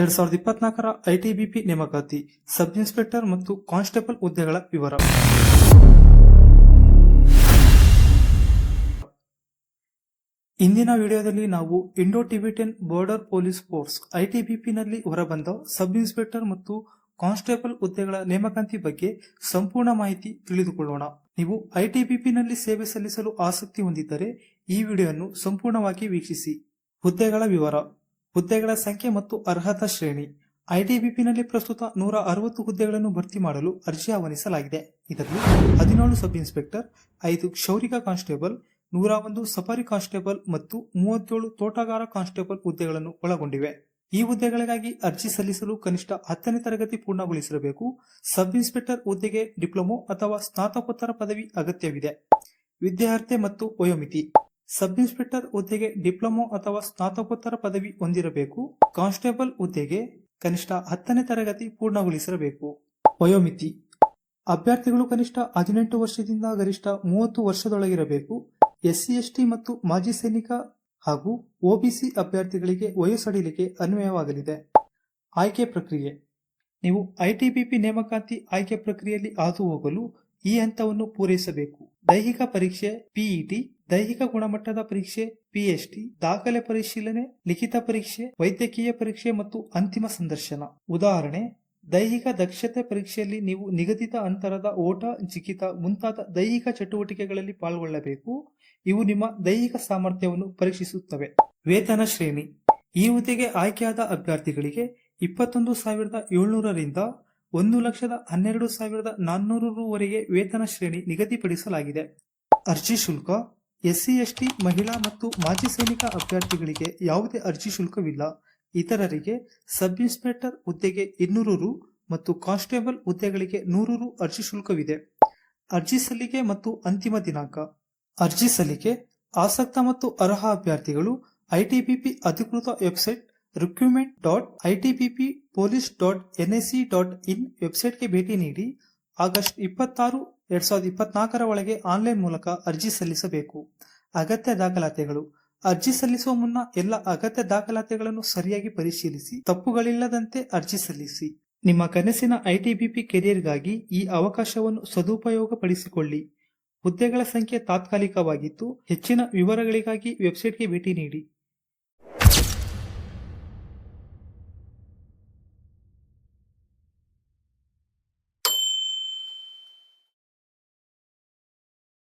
ಎರಡ್ ಸಾವಿರದ ಇಪ್ಪತ್ನಾಲ್ಕರ ಐಟಿಬಿಪಿ ನೇಮಕಾತಿ, ಸಬ್ ಇನ್ಸ್ಪೆಕ್ಟರ್ ಮತ್ತು ಕಾನ್ಸ್ಟೇಬಲ್ ಹುದ್ದೆಗಳ ವಿವರ. ಇಂದಿನ ವಿಡಿಯೋದಲ್ಲಿ ನಾವು Indo Tibetan border police force ಐಟಿಬಿಪಿನಲ್ಲಿ ಹೊರಬಂದ ಸಬ್ ಇನ್ಸ್ಪೆಕ್ಟರ್ ಮತ್ತು ಕಾನ್ಸ್ಟೇಬಲ್ ಹುದ್ದೆಗಳ ನೇಮಕಾತಿ ಬಗ್ಗೆ ಸಂಪೂರ್ಣ ಮಾಹಿತಿ ತಿಳಿದುಕೊಳ್ಳೋಣ. ನೀವು ಐಟಿಬಿಪಿನಲ್ಲಿ ಸೇವೆ ಸಲ್ಲಿಸಲು ಆಸಕ್ತಿ ಹೊಂದಿದ್ದರೆ ಈ ವಿಡಿಯೋವನ್ನು ಸಂಪೂರ್ಣವಾಗಿ ವೀಕ್ಷಿಸಿ. ಹುದ್ದೆಗಳ ವಿವರ. ಹುದ್ದೆಗಳ ಸಂಖ್ಯೆ ಮತ್ತು ಅರ್ಹತಾ ಶ್ರೇಣಿ ಐಡಿಬಿಪಿನಲ್ಲಿ ಪ್ರಸ್ತುತ ನೂರ ಅರವತ್ತು ಹುದ್ದೆಗಳನ್ನು ಭರ್ತಿ ಮಾಡಲು ಅರ್ಜಿ ಆಹ್ವಾನಿಸಲಾಗಿದೆ. ಇದರಲ್ಲಿ ಹದಿನೇಳು ಸಬ್ ಇನ್ಸ್ಪೆಕ್ಟರ್, ಐದು ಕ್ಷೌರಿಕ ಕಾನ್ಸ್ಟೇಬಲ್, ನೂರ ಒಂದು ಸಫಾರಿ ಕಾನ್ಸ್ಟೇಬಲ್ ಮತ್ತು ಮೂವತ್ತೇಳು ತೋಟಗಾರ ಕಾನ್ಸ್ಟೇಬಲ್ ಹುದ್ದೆಗಳನ್ನು ಒಳಗೊಂಡಿವೆ. ಈ ಹುದ್ದೆಗಳಿಗಾಗಿ ಅರ್ಜಿ ಸಲ್ಲಿಸಲು ಕನಿಷ್ಠ ಹತ್ತನೇ ತರಗತಿ ಪೂರ್ಣಗೊಳಿಸಿರಬೇಕು. ಸಬ್ ಇನ್ಸ್ಪೆಕ್ಟರ್ ಹುದ್ದೆಗೆ ಡಿಪ್ಲೊಮೊ ಅಥವಾ ಸ್ನಾತಕೋತ್ತರ ಪದವಿ ಅಗತ್ಯವಿದೆ. ವಿದ್ಯಾರ್ಥಿ ಮತ್ತು ವಯೋಮಿತಿ. ಸಬ್ ಇನ್ಸ್ಪೆಕ್ಟರ್ ಹುದ್ದೆಗೆ ಡಿಪ್ಲೊಮೊ ಅಥವಾ ಸ್ನಾತಕೋತ್ತರ ಪದವಿ ಹೊಂದಿರಬೇಕು. ಕಾನ್ಸ್ಟೇಬಲ್ ಹುದ್ದೆಗೆ ಕನಿಷ್ಠ ಹತ್ತನೇ ತರಗತಿ ಪೂರ್ಣಗೊಳಿಸಿರಬೇಕು. ವಯೋಮಿತಿ. ಅಭ್ಯರ್ಥಿಗಳು ಕನಿಷ್ಠ ಹದಿನೆಂಟು ವರ್ಷದಿಂದ ಗರಿಷ್ಠ ಮೂವತ್ತು ವರ್ಷದೊಳಗಿರಬೇಕು. ಎಸ್ಸಿ, ಎಸ್ಟಿ ಮತ್ತು ಮಾಜಿ ಸೈನಿಕ ಹಾಗೂ ಒಬಿಸಿ ಅಭ್ಯರ್ಥಿಗಳಿಗೆ ವಯಸ್ಸಡಿಲಿಕೆ ಅನ್ವಯವಾಗಲಿದೆ. ಆಯ್ಕೆ ಪ್ರಕ್ರಿಯೆ. ನೀವು ಐಟಿಬಿಪಿ ನೇಮಕಾತಿ ಆಯ್ಕೆ ಪ್ರಕ್ರಿಯೆಯಲ್ಲಿ ಹಾದು ಹೋಗಲು ಈ ಹಂತವನ್ನು ಪೂರೈಸಬೇಕು. ದೈಹಿಕ ಪರೀಕ್ಷೆ ಪಿಇಟಿ ದೈಹಿಕ ಗುಣಮಟ್ಟದ ಪರೀಕ್ಷೆ ಪಿಎಸ್ಟಿ ದಾಖಲೆ ಪರಿಶೀಲನೆ, ಲಿಖಿತ ಪರೀಕ್ಷೆ, ವೈದ್ಯಕೀಯ ಪರೀಕ್ಷೆ ಮತ್ತು ಅಂತಿಮ ಸಂದರ್ಶನ. ಉದಾಹರಣೆ, ದೈಹಿಕ ದಕ್ಷತೆ ಪರೀಕ್ಷೆಯಲ್ಲಿ ನೀವು ನಿಗದಿತ ಅಂತರದ ಓಟ, ಜಿಗಿತ ಮುಂತಾದ ದೈಹಿಕ ಚಟುವಟಿಕೆಗಳಲ್ಲಿ ಪಾಲ್ಗೊಳ್ಳಬೇಕು. ಇವು ನಿಮ್ಮ ದೈಹಿಕ ಸಾಮರ್ಥ್ಯವನ್ನು ಪರೀಕ್ಷಿಸುತ್ತವೆ. ವೇತನ ಶ್ರೇಣಿ. ಈ ಹುದ್ದೆಗೆ ಆಯ್ಕೆಯಾದ ಅಭ್ಯರ್ಥಿಗಳಿಗೆ ಇಪ್ಪತ್ತೊಂದು ಸಾವಿರದ ಏಳ್ನೂರರಿಂದ ಒಂದು ಲಕ್ಷದ ಹನ್ನೆರಡು ಸಾವಿರದ ನಾನ್ನೂರು ರುವರೆಗೆ ವೇತನ ಶ್ರೇಣಿ ನಿಗದಿಪಡಿಸಲಾಗಿದೆ. ಅರ್ಜಿ ಶುಲ್ಕ ಎಸ್ಸಿ ಎಸ್ಟಿ ಮಹಿಳಾ ಮತ್ತು ಮಾಜಿ ಸೈನಿಕ ಅಭ್ಯರ್ಥಿಗಳಿಗೆ ಯಾವುದೇ ಅರ್ಜಿ ಶುಲ್ಕವಿಲ್ಲ. ಇತರರಿಗೆ ಸಬ್ ಇನ್ಸ್ಪೆಕ್ಟರ್ ಹುದ್ದೆಗೆ ಇನ್ನೂರು ರು ಮತ್ತು ಕಾನ್ಸ್ಟೇಬಲ್ ಹುದ್ದೆಗಳಿಗೆ ನೂರು ರು ಅರ್ಜಿ ಶುಲ್ಕವಿದೆ. ಅರ್ಜಿ ಸಲ್ಲಿಕೆ ಮತ್ತು ಅಂತಿಮ ದಿನಾಂಕ. ಅರ್ಜಿ ಸಲ್ಲಿಕೆ, ಆಸಕ್ತ ಮತ್ತು ಅರ್ಹ ಅಭ್ಯರ್ಥಿಗಳು ಐಟಿಬಿಪಿ ಅಧಿಕೃತ website recruitment dot ITBP police dot NSC dot in ವೆಬ್ಸೈಟ್ಗೆ ಭೇಟಿ ನೀಡಿ, ಆಗಸ್ಟ್ ಇಪ್ಪತ್ತಾರು ಎರಡ್ ಸಾವಿರದ ಇಪ್ಪತ್ನಾಲ್ಕರ ಒಳಗೆ ಆನ್ಲೈನ್ ಮೂಲಕ ಅರ್ಜಿ ಸಲ್ಲಿಸಬೇಕು. ಅಗತ್ಯ ದಾಖಲಾತಿಗಳು. ಅರ್ಜಿ ಸಲ್ಲಿಸುವ ಮುನ್ನ ಎಲ್ಲ ಅಗತ್ಯ ದಾಖಲಾತಿಗಳನ್ನು ಸರಿಯಾಗಿ ಪರಿಶೀಲಿಸಿ, ತಪ್ಪುಗಳಿಲ್ಲದಂತೆ ಅರ್ಜಿ ಸಲ್ಲಿಸಿ. ನಿಮ್ಮ ಕನಸಿನ ಐಟಿಬಿಪಿ ಕೆರಿಯರ್ಗಾಗಿ ಈ ಅವಕಾಶವನ್ನು ಸದುಪಯೋಗಪಡಿಸಿಕೊಳ್ಳಿ. ಹುದ್ದೆಗಳ ಸಂಖ್ಯೆ ತಾತ್ಕಾಲಿಕವಾಗಿತ್ತು ಹೆಚ್ಚಿನ ವಿವರಗಳಿಗಾಗಿ ವೆಬ್ಸೈಟ್ಗೆ ಭೇಟಿ ನೀಡಿ.